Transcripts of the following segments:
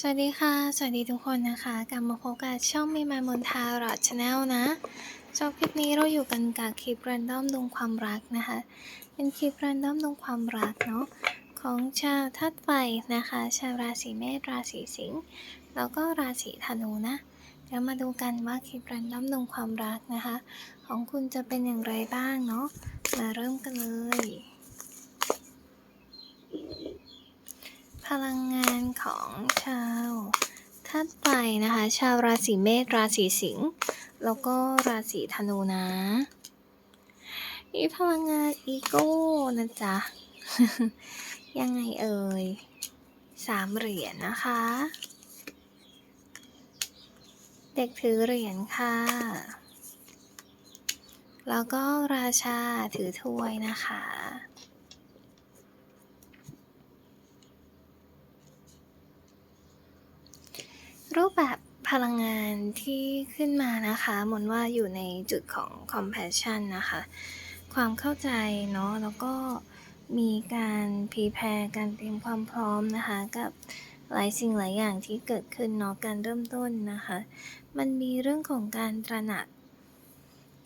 สวัสดีค่ะ สวัสดีทุกคนนะคะ กลับมาพบกับช่องมีมามนทาร์ดชาแนลนะสำหรับคลิปนี้เราอยู่กันกับคลิปแรนดอมดวงความรักนะคะ เป็นคลิปแรนดอมดวงความรักเนาะของชาวธาตุไฟนะคะ ชาวราศีเมษ ราศีสิงห์ แล้วก็ราศีธนูนะ เดี๋ยวมาดูกันว่าคลิปแรนดอมดวงความรักนะคะ ของคุณจะเป็นอย่างไรบ้างเนาะ มาเริ่มกันเลย พลังงานของชาวธาตุไฟนะคะ ชาวราศีเมษราศีสิงห์แล้วก็ราศีธนูนะมีพลังงานอีโก้นะจ๊ะ ยังไงเอ่ยสามเหรียญนะคะ เด็กถือเหรียญค่ะ แล้วก็ราชาถือถ้วยนะคะ รูปแบบพลังงานที่ขึ้นมานะคะมนว่าอยู่ในจุดของ compassion นะคะ ความเข้าใจเนาะแล้วก็มีการพีแพรการเตรียมความพร้อมนะคะ กับหลายสิ่งหลายอย่างที่เกิดขึ้นเนาะการเริ่มต้นนะคะ มันมีเรื่องของการตระหนัก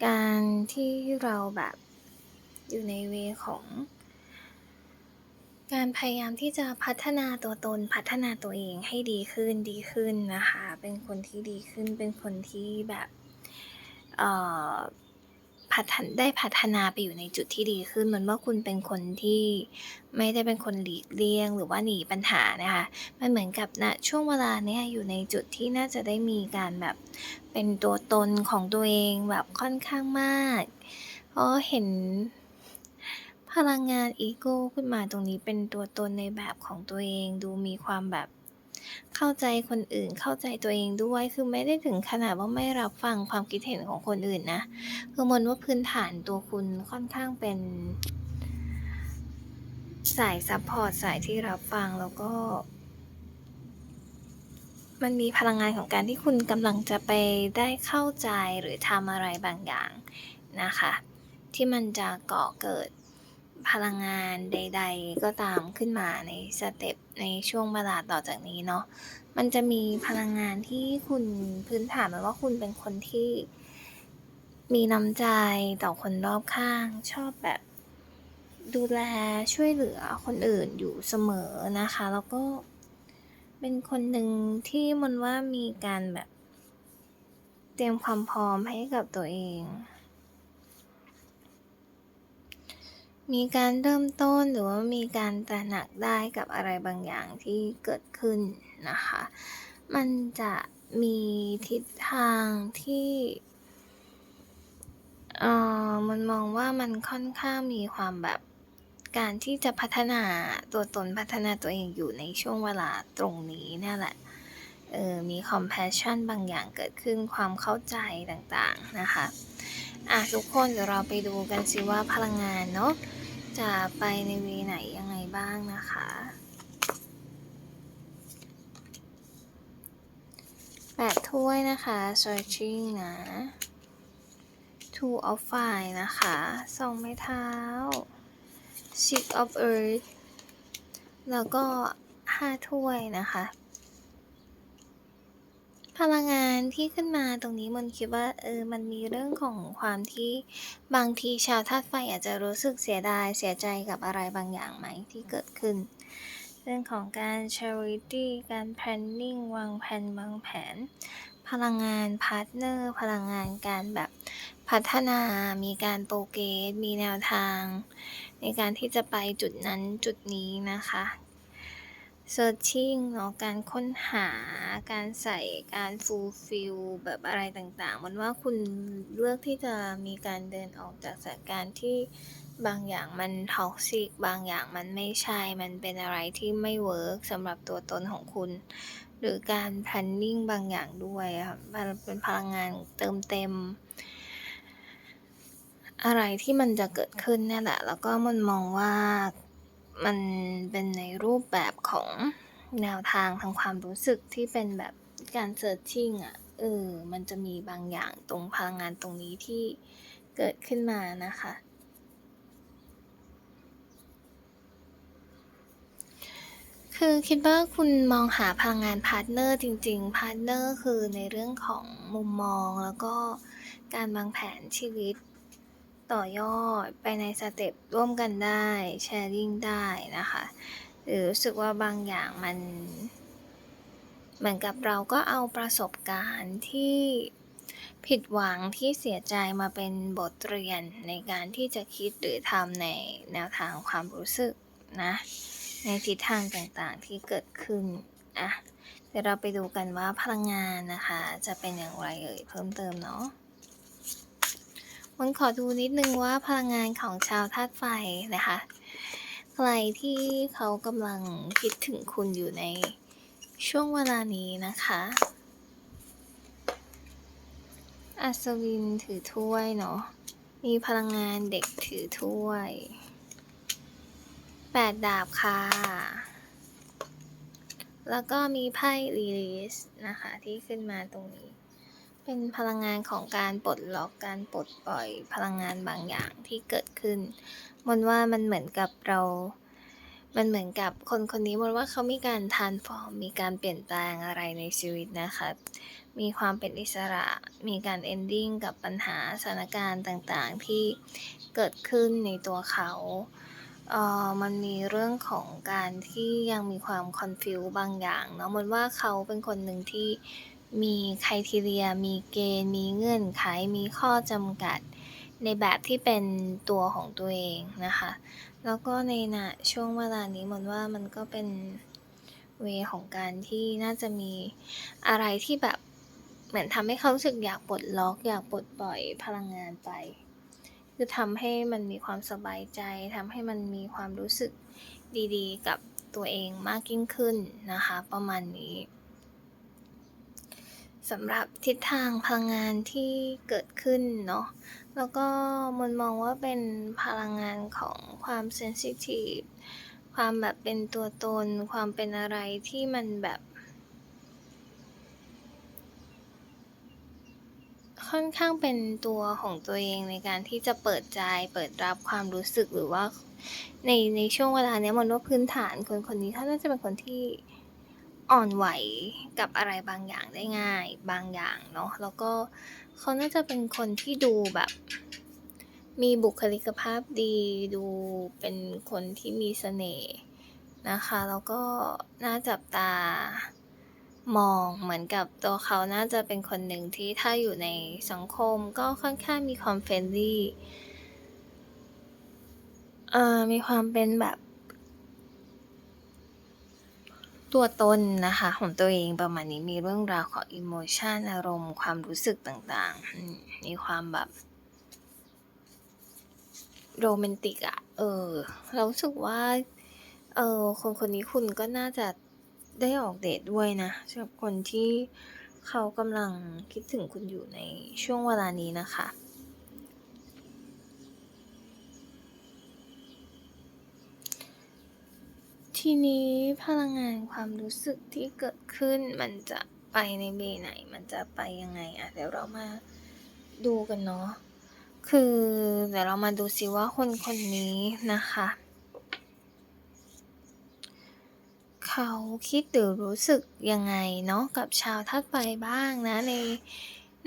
การที่เราแบบอยู่ในเวของ การพยายามที่จะพัฒนาตัวตนพัฒนาตัวเองให้ดีขึ้นดีขึ้นนะคะ เป็นคนที่ดีขึ้นเป็นคนที่แบบเอ่อพัฒนได้พัฒนาไปอยู่ในจุดที่ดีขึ้นเหมือนว่าคุณเป็นคนที่ไม่ได้เป็นคนหลีกเลี่ยง หรือว่าหนีปัญหานะคะมันเหมือนกับณช่วงเวลาเนี้ยอยู่ในจุดที่น่าจะได้มีการแบบเป็นตัวตนของตัวเองแบบค่อนข้างมากเพราะเห็น พลังงานอีโก้ขึ้นมาตรงนี้เป็นตัวตนในแบบของตัวเองดูมีความแบบ เข้าใจคนอื่นเข้าใจตัวเองด้วยคือไม่ได้ถึงขนาดว่าไม่รับฟังความคิดเห็นของคนอื่นนะคือมนว่าพื้นฐานตัวคุณค่อนข้างเป็น สายซัพพอร์ตสายที่รับฟังแล้วก็ มันมีพลังงานของการที่คุณกำลังจะไปได้เข้าใจหรือทำอะไรบางอย่างนะคะ ที่มันจะก่อเกิด พลังงานใด ๆ ก็ตามขึ้นมาในสเต็ปในช่วงเวลาต่อจากนี้เนาะมันจะมีพลังงานที่คุณพื้นฐานมันว่าคุณเป็นคนที่มีน้ำใจต่อคนรอบข้างชอบแบบดูแลช่วยเหลือคนอื่นอยู่เสมอนะคะ แล้วก็เป็นคนหนึ่งที่มันว่ามีการแบบ เตรียมความพร้อมให้กับตัวเอง มีการเริ่มต้นหรือว่ามีการตระหนักได้กับอะไรบางอย่างที่เกิดขึ้นนะคะ มันจะมีทิศทางที่เอ่อมันมองว่ามันค่อนข้างมีความแบบการที่จะพัฒนาตัวตนพัฒนาตัวเองอยู่ในช่วงเวลาตรงนี้นี่ยแหละ เออ มี compassion บางอย่างเกิดขึ้นความเข้าใจต่างๆ นะคะ อะ ทุกคนเดี๋ยวเราไปดูกันสิว่าพลังงานเนาะ จะไปในเวไหนยังไงบ้างนะคะ แปดถ้วยนะคะ searching นะ two of fire นะคะสองไม้เท้า six of earth แล้วก็ห้าถ้วยนะคะ พลังงานที่ขึ้นมาตรงนี้มันคิดว่าเออมันมีเรื่องของความที่บางทีชาวธาตุไฟอาจจะรู้สึกเสียดายเสียใจกับอะไรบางอย่างไหมที่เกิดขึ้น เรื่องของการ charity การ planning วางแผนวางแผน พลังงานพาร์ทเนอร์พลังงานการแบบพัฒนา มีการโปรเกรสมีแนวทาง ในการที่จะไปจุดนั้นจุดนี้นะคะ searching เนาะการค้นหาการใส่การ fulfill แบบอะไรต่างๆ มันว่าคุณเลือกที่จะมีการเดินออกจากสถานการณ์ที่บางอย่างมันท็อกซิกบางอย่างมันไม่ใช่ มันเป็นอะไรที่ไม่เวิร์กสำหรับตัวตนของคุณ หรือการ planning บางอย่างด้วยค่ะมันเป็นพลังงานเติมเต็ม อะไรที่มันจะเกิดขึ้นนี่แหละ แล้วก็มันมองว่า มันเป็นในรูปแบบของแนวทางทางความรู้สึกที่เป็นแบบการ searching อะ่ะ เออ มันจะมีบางอย่างตรงพลังงานตรงนี้ที่เกิดขึ้นมานะคะ คือคิดว่าคุณมองหาพลังงานพาร์ตเนอร์จริงๆ พาร์ตเนอร์คือในเรื่องของมุมมองแล้วก็การวางแผนชีวิต ต่อยอดไปในสเต็ปร่วมกันได้แชร์ลิงได้นะคะหรือรู้สึกว่าบางอย่างมัน เหมือนกับเราก็เอาประสบการณ์ที่ผิดหวังที่เสียใจมาเป็นบทเรียนในการที่จะคิดหรือทำในแนวทางความรู้สึกนะในทิศทางต่างๆที่เกิดขึ้นอะเดี๋ยวเราไปดูกันว่าพลังงานนะคะ จะเป็นอย่างไรเอ่ยเพิ่มเติมเนาะ มันขอดูนิดนึงว่าพลังงานของชาวธาตุไฟนะคะ ใครที่เขากำลังคิดถึงคุณอยู่ในช่วงเวลานี้นะคะ อัศวินถือถ้วยเนาะ มีพลังงานเด็กถือถ้วย แปดดาบค่ะ แล้วก็มีไพ่รีลิสนะคะที่ขึ้นมาตรงนี้ เป็นพลังงานของการปลดล็อกการปลดปล่อยพลังงานบางอย่างที่เกิดขึ้นมนว่ามันเหมือนกับเรา มันเหมือนกับคนคนนี้มนว่าเขามีการทานฟอร์มมีการเปลี่ยนแปลงอะไรในชีวิตนะคะมีความเป็นอิสระ มีการเอนดิ้งกับปัญหาสถานการณ์ต่างๆที่เกิดขึ้นในตัวเขาเอ่อมันมีเรื่องของการที่ยังมีความคอนฟิวบางอย่างเนาะมันว่าเขาเป็นคนหนึ่งที่ มีไครทีเรีย มีเกณฑ์ มีเงื่อนไข มีข้อจำกัด ในแบบที่เป็นตัวของตัวเองนะคะ แล้วก็ในณช่วงเวลานี้มันว่ามันก็เป็นเวของการที่น่าจะมีอะไรที่แบบเหมือนทำให้เขารู้สึกอยากปลดล็อกอยากปลดปล่อยพลังงานไป คือทำให้มันมีความสบายใจทำให้มันมีความรู้สึกดีๆ กับตัวเองมากยิ่งขึ้นนะคะ ประมาณนี้ สำหรับทิศทางพลังงานที่เกิดขึ้นเนาะ แล้วก็มนมองว่าเป็นพลังงานของความเซนซิทีฟ ความแบบเป็นตัวตน ความเป็นอะไรที่มันแบบ ค่อนข้างเป็นตัวของตัวเองในการที่จะเปิดใจ เปิดรับความรู้สึกหรือว่าในในช่วงเวลาเนี้ยมนว่าพื้นฐานคนคนนี้เขาน่าจะเป็นคนที่ อ่อนไหวกับอะไรบางอย่างได้ง่าย บางอย่างเนาะแล้วก็เขาน่าจะเป็นคนที่ดูแบบ มีบุคลิกภาพดี ดูเป็นคนที่มีเสน่ห์นะคะ แล้วก็น่าจับตามองเหมือนกับตัวเขาน่าจะเป็นคนหนึ่งที่ถ้าอยู่ในสังคมก็ค่อนข้างมีความเฟรนลี่มีความเป็นแบบ ตัวตนนะคะของตัวเองประมาณนี้มีเรื่องราวของอิโมชันอารมณ์ ความรู้สึกต่างๆมมีความแบบโรแมนติกอะเออ เรารู้สึกว่า เออคนคนนี้คุณก็น่าจะได้ออกเดทด้วยนะสำหรับคนที่เขากำลังคิดถึงคุณอยู่ในช่วงเวลานี้นะคะ ทีนี้พลังงานความรู้สึกที่เกิดขึ้นมันจะไปในเบไหน มันจะไปยังไงอะเดี๋ยวเรามาดูกันเนาะคือเดี๋ยวเรามาดูซิว่าคนคนนี้นะคะ เขาคิดหรือรู้สึกยังไงเนาะกับชาวธาตุไฟบ้างนะใน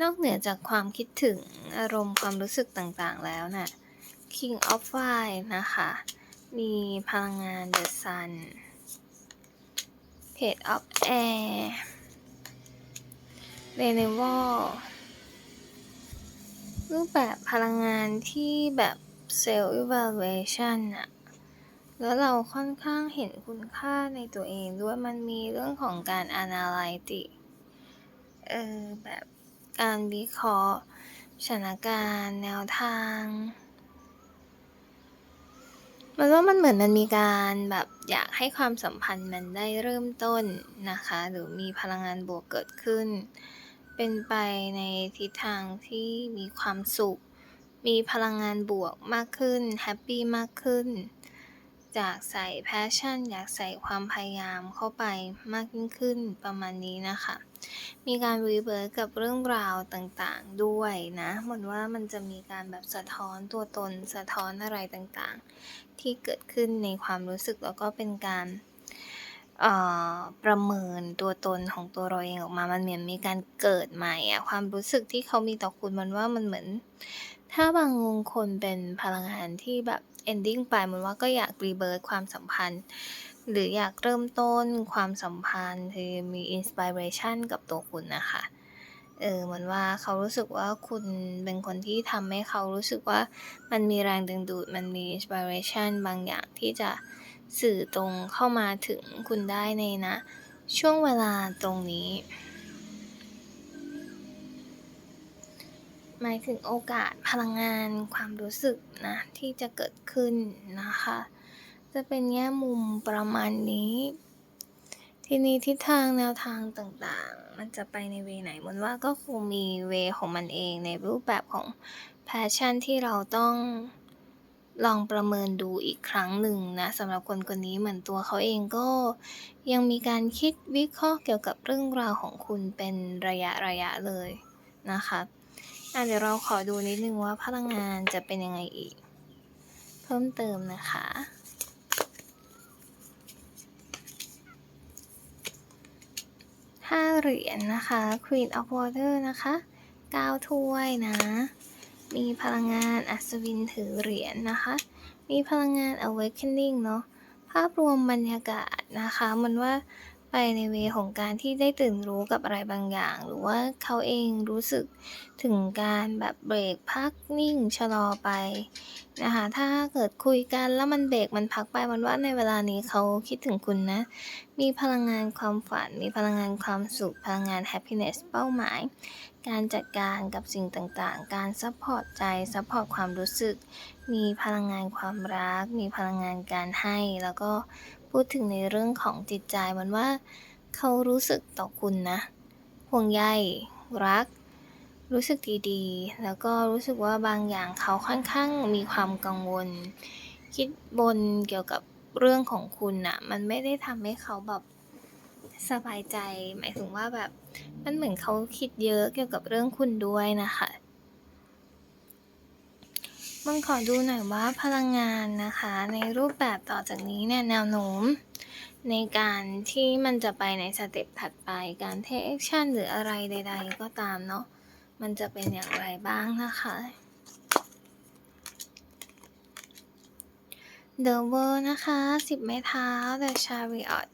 นอกเหนือจากความคิดถึงอารมณ์ความรู้สึกต่างๆแล้วน่ะ King of Fire นะคะ มีพลังงาน The Sun Page of Air r e n e v a l รูปแบบพลังงานที่แบบ Self Evaluation อะแล้วเราค่อนข้างเห็นคุณค่าในตัวเองด้วยมันมีเรื่องของการ Analytic เออแบบการวิเคราะห์สถานการณ์ แนวทาง มันว่ามันเหมือนมันมีการแบบอยากให้ความสัมพันธ์มันได้เริ่มต้นนะคะ หรือมีพลังงานบวกเกิดขึ้น เป็นไปในทิศทางที่มีความสุข มีพลังงานบวกมากขึ้น แฮปปี้มากขึ้น จากใส่แพชชั่นอยากใส่ความพยายามเข้าไปมากยิ่งขึ้นประมาณนี้นะคะ มีการรีเวิร์กับเรื่องราวต่างๆด้วยนะเหมือนว่ามันจะมีการแบบสะท้อนตัวตนสะท้อนอะไรต่างๆ ที่เกิดขึ้นในความรู้สึกแล้วก็เป็นการประเมินตัวตนของตัวเราเองออกมา มันเหมือนมีการเกิดใหม่อะความรู้สึกที่เขามีต่อคุณมันว่ามันเหมือน ถ้าบางคนเป็นพลังงานที่แบบ ending ไปมันว่าก็อยาก rebirth ความสัมพันธ์ หรืออยากเริ่มต้นความสัมพันธ์คือมี inspiration กับตัวคุณนะคะเออเหมือนว่าเขารู้สึกว่าคุณเป็นคนที่ทำให้เขารู้สึกว่ามันมีแรงดึงดูด มันมี inspiration บางอย่างที่จะสื่อตรงเข้ามาถึงคุณได้ในณช่วงเวลาตรงนี้ หมายถึงโอกาสพลังงานความรู้สึกนะ ที่จะเกิดขึ้นนะคะ จะเป็นแง่มุมประมาณนี้ ทีนี้ทิศทางแนวทางต่างๆ มันจะไปในเวไหนมันว่าก็คงมีเวของมันเองในรูปแบบของ passion ที่เราต้องลองประเมินดูอีกครั้งหนึ่งนะสำหรับคนคนนี้เหมือนตัวเขาเองก็ ยังมีการคิดวิเคราะห์เกี่ยวกับเรื่องราวของคุณเป็นระยะๆเลยนะคะ อาเดี๋ยวเราขอดูนิดนึงว่าพลังงานจะเป็นยังไงอีก เพิ่มเติมนะคะ5เหรียญนะคะ Queen of Water นะคะ9ถ้วยนะ มีพลังงานอัศวินถือเหรียญนะคะ มีพลังงาน Awakening เนาะภาพรวมบรรยากาศนะคะ มันว่า ไปในเวของการที่ได้ตื่นรู้กับอะไรบางอย่าง หรือว่าเขาเองรู้สึกถึงการแบบเบรกพักนิ่งชะลอไปนะคะถ้าเกิดคุยกันแล้วมันเบรกมันพักไปมันว่าในเวลานี้เขาคิดถึงคุณนะ มีพลังงานความฝัน มีพลังงานความสุข พลังงาน happiness เป้าหมาย การจัดการกับสิ่งต่างๆ การซัปพอร์ตใจซัปพอร์ตความรู้สึก มีพลังงานความรัก มีพลังงานการให้แล้วก็ พูดถึงในเรื่องของจิตใจมันว่า เขารู้สึกต่อคุณนะห่วงใยรัก รู้สึกดีๆ แล้วก็รู้สึกว่าบางอย่างเขาค่อนข้างมีความกังวล คิดบนเกี่ยวกับเรื่องของคุณน่ะมันไม่ได้ทำให้เขาแบบสบายใจ หมายถึงว่าแบบมันเหมือนเขาคิดเยอะเกี่ยวกับเรื่องคุณด้วยนะคะ นขอดูหน่อยว่าพลังงานนะคะ ในรูปแบบต่อจากนี้เนี่ยแนวโน้ม ในการที่มันจะไปในสเต็ปถัดไปการ take action หรืออะไรใด ๆ ก็ตามเนาะมันจะเป็นอย่างไรบ้างนะคะ The World นะคะ 10 ไม้เท้า The Chariot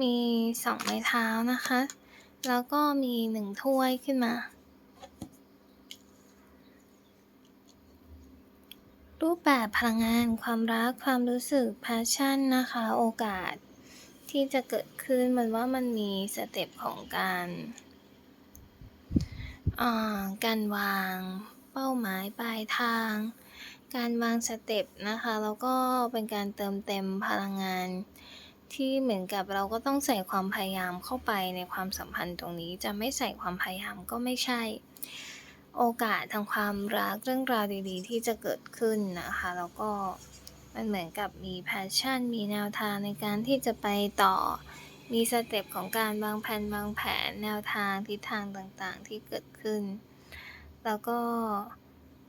มี 2 ไม้เท้านะคะ แล้วก็มี 1 ถ้วยขึ้นมา รูปแบบพลังงาน ความรัก ความรู้สึก passion นะคะ โอกาสที่จะเกิดขึ้นมันว่ามันมีสเต็ปของการการวางเป้าหมายปลายทาง การวางสเต็ปนะคะ แล้วก็เป็นการเติมเต็มพลังงาน ที่เหมือนกับเราก็ต้องใส่ความพยายามเข้าไปในความสัมพันธ์ตรงนี้ จะไม่ใส่ความพยายามก็ไม่ใช่ โอกาสทางความรักเรื่องราวดีๆ ที่จะเกิดขึ้นนะคะ แล้วก็มันเหมือนกับมี passion มีแนวทางในการที่จะไปต่อ มีสเต็ปของการวางแผนวางแผนแนวทางทิศทางต่างๆที่เกิดขึ้น แล้วก็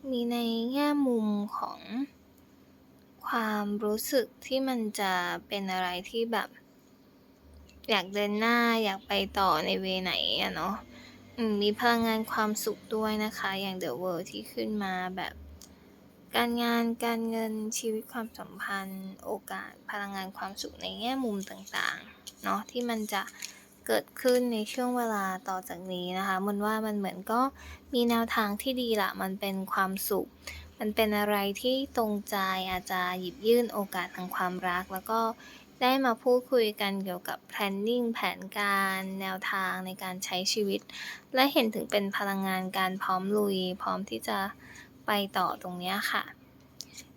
มีในแง่มุมของความรู้สึกที่มันจะเป็นอะไรที่แบบ อยากเดินหน้าอยากไปต่อในเวไหนอะเนาะ อืมมีพลังงานความสุขด้วยนะคะ อย่าง The World ที่ขึ้นมาแบบ การงานการเงินชีวิตความสัมพันธ์ โอกาสพลังงานความสุขในแง่มุมต่างๆเนาะที่มันจะเกิดขึ้นในช่วงเวลาต่อจากนี้นะคะมันว่ามันเหมือนก็มีแนวทางที่ดีละมันเป็นความสุข มันเป็นอะไรที่ตรงใจอาจจะหยิบยื่นโอกาสทางความรัก แล้วก็ ได้มาพูดคุยกันเกี่ยวกับ planning แผนการแนวทางในการใช้ชีวิต และเห็นถึงเป็นพลังงานการพร้อมลุย พร้อมที่จะไปต่อตรงนี้ค่ะ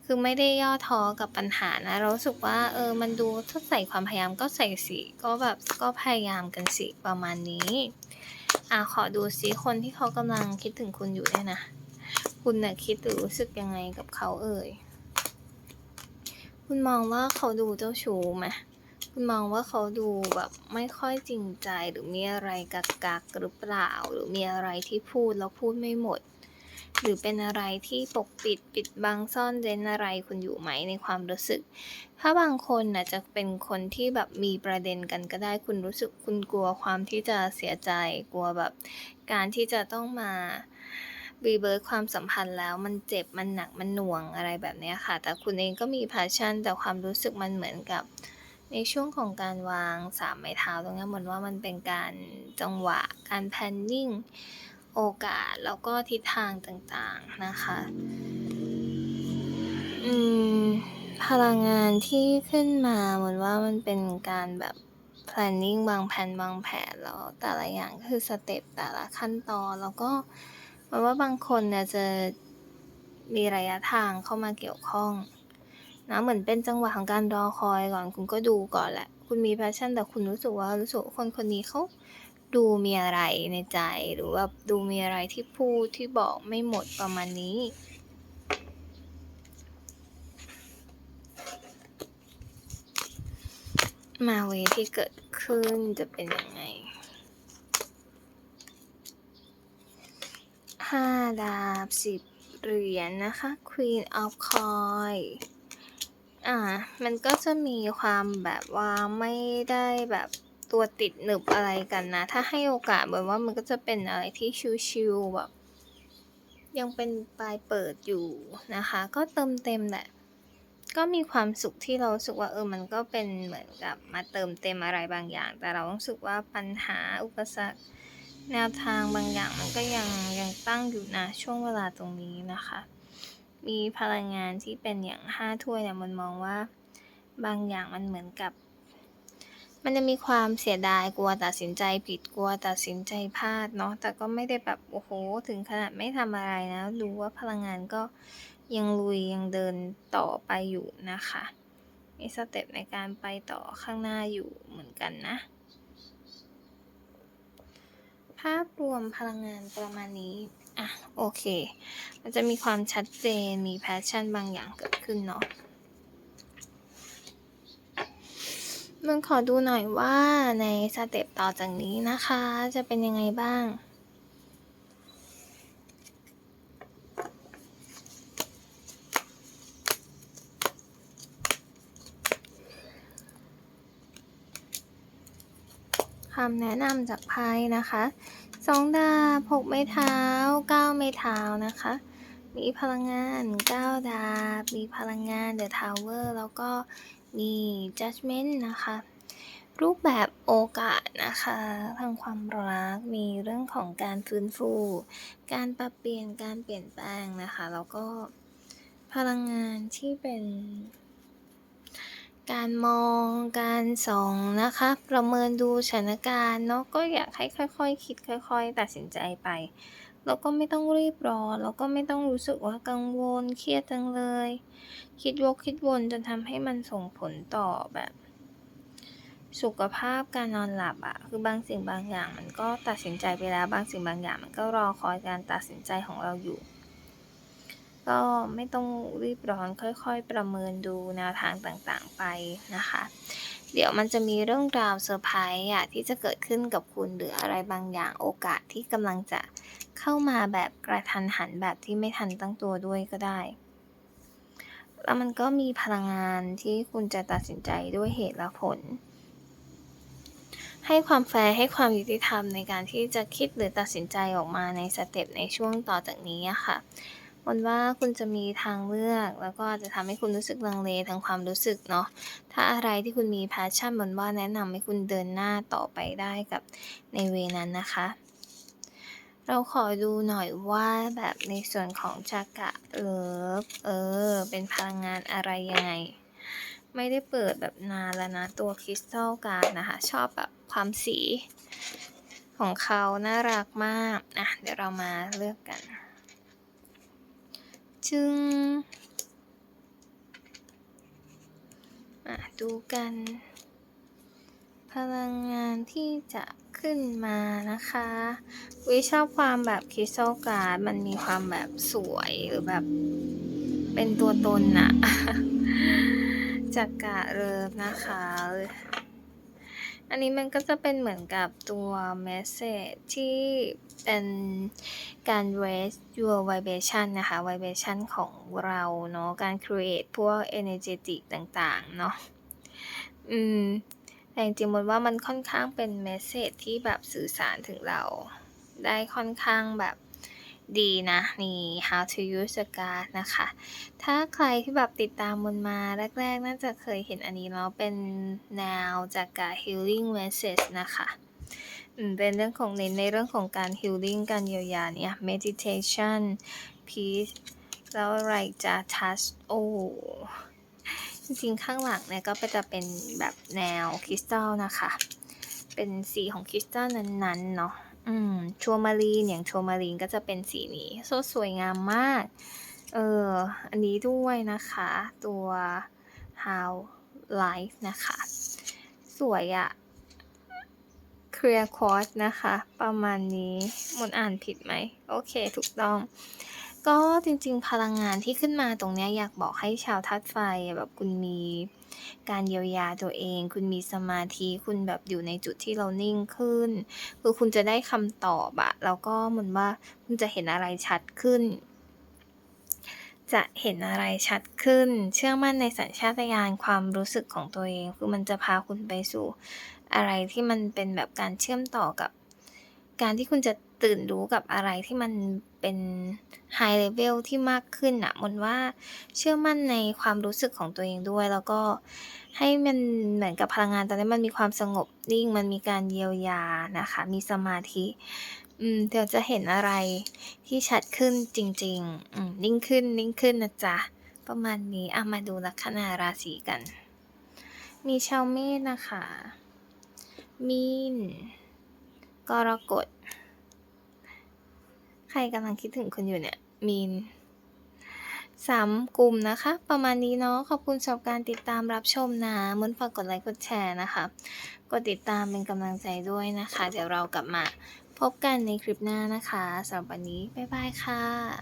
คือไม่ได้ย่อท้อกับปัญหานะ เราสึกว่าเออมันดูถ้าใส่ความพยายามก็ใส่สิก็แบบก็พยายามกันสิประมาณนี้อ่าขอดูซิคนที่เขากำลังคิดถึงคุณอยู่เนี่ยนะ คุณน่ะคิดหรือรู้สึกยังไงกับเขาเอ่ย คุณมองว่าเขาดูเจ้าชู้ไหมคุณมองว่าเขาดูแบบไม่ค่อยจริงใจหรือมีอะไรกักๆหรือเปล่า หรือมีอะไรที่พูดแล้วพูดไม่หมด หรือเป็นอะไรที่ปกปิดปิดบังซ่อนเร้นอะไรคุณอยู่ไหมในความรู้สึก ถ้าบางคนน่ะจะเป็นคนที่แบบมีประเด็นกันก็ได้คุณรู้สึกคุณกลัวความที่จะเสียใจกลัวแบบ การที่จะต้องมา rebirth ความสัมพันธ์แล้วมันเจ็บมันหนักมันหน่วงอะไรแบบนี้ค่ะ แต่คุณเองก็มี passion แต่ความรู้สึกมันเหมือนกับ ในช่วงของการวางสามไม้เท้าตรงนี้เหมือนว่ามันเป็นการจังหวะ การ planning โอกาสแล้วก็ทิศทางต่างๆนะคะอืมพลังงานที่ขึ้นมาเหมือนว่ามันเป็นการแบบ planning วางแผนวางแผนแล้วแต่ละอย่างคือสเต็ปแต่ละขั้นตอนแล้วก็ มือนว่าบางคนเนี่ยจะมีระยะทางเข้ามาเกี่ยวข้องนะเหมือนเป็นจังหวะของการรอคอยก่อนคุณก็ดูก่อนแหละ คุณมี passion แต่คุณรู้สึกว่ารู้สึกคนคนนี้เขาดูมีอะไรในใจหรือว่าดูมีอะไรที่พูดที่บอกไม่หมดประมาณนี้มาเวย์ที่เกิดขึ้นจะเป็นยังไง 5ดาบ10เหรียญนะคะ Queen of Coins อ่า มันก็จะมีความแบบว่าไม่ได้แบบตัวติดหนึบอะไรกันนะ ถ้าให้โอกาสเหมือนว่ามันก็จะเป็นอะไรที่ชิลๆแบบยังเป็นปลายเปิดอยู่นะคะ ก็เติมเต็มแหละ ก็มีความสุขที่เราสึกว่าเออ มันก็เป็นเหมือนกับมาเติมเต็มอะไรบางอย่าง แต่เรารู้สึกว่าปัญหาอุปสรรค แนวทางบางอย่างมันก็ยังยังตั้งอยู่นะช่วงเวลาตรงนี้นะคะ มีพลังงานที่เป็นอย่าง5ถ้วยเนี่ยมันมองว่า บางอย่างมันเหมือนกับ มันจะมีความเสียดายกลัวตัดสินใจผิดกลัวตัดสินใจพลาดเนาะแต่ก็ไม่ได้แบบโอ้โฮถึงขนาดไม่ทำอะไรนะรู้ว่าพลังงานก็ยังลุยยังเดินต่อไปอยู่นะคะ มีสเต็ปในการไปต่อข้างหน้าอยู่เหมือนกันนะ ภาพรวมพลังงานประมาณนี้ อะ โอเค มันจะมีความชัดเจน มีแพชชั่นบางอย่างเกิดขึ้นเนาะมันขอดูหน่อยว่าในสเต็ปต่อจากนี้นะคะ จะเป็นยังไงบ้างำแนะนำจากไพ่นะคะ2ดาบ6ไม้เท้า9ไม้เท้านะคะ มีพลังงาน9ดาบ มีพลังงาน The Tower แล้วก็มี Judgment นะคะ รูปแบบโอกาสนะคะทางความรักมีเรื่องของการฟื้นฟู การปรับเปลี่ยนการเปลี่ยนแปลงนะคะ แล้วก็พลังงานที่เป็น การมอง การส่องนะคะ ประเมินดูสถานการณ์เนาะก็อยากให้ค่อยๆคิดค่อย ๆ ตัดสินใจไป แล้วก็ไม่ต้องรีบร้อนแล้วก็ไม่ต้องรู้สึกว่ากังวลเครียดจังเลย คิดวกคิดวนจนทำให้มันส่งผลต่อแบบ สุขภาพการนอนหลับอะคือบางสิ่งบางอย่างมันก็ตัดสินใจไปแล้วบางสิ่งบางอย่างมันก็รอคอยการตัดสินใจของเราอยู่ ก็ไม่ต้องรีบร้อนค่อยๆ ประเมินดูแนวทางต่างๆไปนะคะ เดี๋ยวมันจะมีเรื่องราวเซอร์ไพรส์อะที่จะเกิดขึ้นกับคุณหรืออะไรบางอย่างโอกาสที่กำลังจะเข้ามาแบบกระทันหันแบบที่ไม่ทันตั้งตัวด้วยก็ได้ แล้วมันก็มีพลังงานที่คุณจะตัดสินใจด้วยเหตุและผลให้ความแฟร์ให้ความยุติธรรมในการที่จะคิดหรือตัดสินใจออกมาในสเต็ปในช่วงต่อจากนี้ค่ะ มนว่าคุณจะมีทางเลือก แล้วก็จะทำให้คุณรู้สึกลังเลทางความรู้สึกเนาะ ถ้าอะไรที่คุณมี passion มนว่าแนะนำให้คุณเดินหน้าต่อไปได้กับในเวนั้นนะคะ เราขอดูหน่อยว่าแบบในส่วนของจักระเลิฟเออ เป็นพลังงานอะไรยังไง ไม่ได้เปิดแบบนานแล้วนะ ตัวคริสตัลการนะคะ ชอบแบบความสีของเขาน่ารักมากอะเดี๋ยวเรามาเลือกกัน จึงอะดูกัน พลังงานที่จะขึ้นมานะคะอุ๊ยชอบความแบบคริสตัลการ์ดมันมีความแบบสวยหรือแบบเป็นตัวตนน่ะจักระเลิฟนะคะ อันนี้มันก็จะเป็นเหมือนกับตัวเมสเซจที่เป็นการ raise your vibration นะคะ vibration ของเราเนาะ การ create พวก energetic ต่างๆ เนาะ อืม แต่จริงๆมนว่ามันค่อนข้างเป็นเมสเซจที่แบบสื่อสารถึงเรา ได้ค่อนข้างแบบ ดีนะนี่ how to use the card นะคะ ถ้าใครที่แบบติดตามมันมาแรกๆ น่าจะเคยเห็นอันนี้เนาะเป็นแนวจากการ healing message นะคะเป็นเรื่องของเน้นในเรื่องของการ healing การเยียวยาเนี่ย meditation peace แล้วอะไรจะ touch โอ้จริงๆข้างหลังเนี่ยก็จะเป็นแบบแนวคริสตัลนะคะ เป็นสีของคริสตัลนั้นๆเนาะ อืม tourmaline อย่าง tourmaline ก็จะเป็นสีนี้โซสวยงามมาก เอออันนี้ด้วยนะคะ ตัว how life นะคะ สวยอะ clear quartz นะคะ ประมาณนี้มนอ่านผิดไหม?โอเค ถูกต้อง ก็จริงๆ พลังงานที่ขึ้นมาตรงเนี้ยอยากบอกให้ชาวธาตุไฟแบบคุณมี การเยียวยาตัวเอง คุณมีสมาธิคุณแบบอยู่ในจุดที่เรานิ่งขึ้น คือคุณจะได้คำตอบอะแล้วก็เหมือนว่าคุณจะเห็นอะไรชัดขึ้น จะเห็นอะไรชัดขึ้น เชื่อมั่นในสัญชาตญาณความรู้สึกของตัวเอง คือมันจะพาคุณไปสู่ อะไรที่มันเป็นแบบการเชื่อมต่อกับ การที่คุณจะตื่นรู้กับอะไรที่มัน เป็น high level ที่มากขึ้นนะมนว่าเชื่อมั่นในความรู้สึกของตัวเองด้วย แล้วก็ให้มันเหมือนกับพลังงานตอนนี้มันมีความสงบนิ่ง มันมีการเยียวยานะคะ มีสมาธิ อืมเดี๋ยวจะเห็นอะไรที่ชัดขึ้นจริง ๆ อืมนิ่งขึ้นนิ่งขึ้นนะจ๊ะ ประมาณนี้อะมาดูลัคนาราศีกัน มีชาวเมษนะคะ มีน กรกฎ ใครกำลังคิดถึงคุณอยู่เนี่ย มีนสามกลุ่มนะคะ ประมาณนี้เนาะขอบคุณสำหรับการติดตามรับชมนะมนฝากกดไลค์กดแชร์นะคะ กดติดตามเป็นกำลังใจด้วยนะคะ เดี๋ยวเรากลับมาพบกันในคลิปหน้านะคะสำหรับวันนี้ บ๊ายบายค่ะ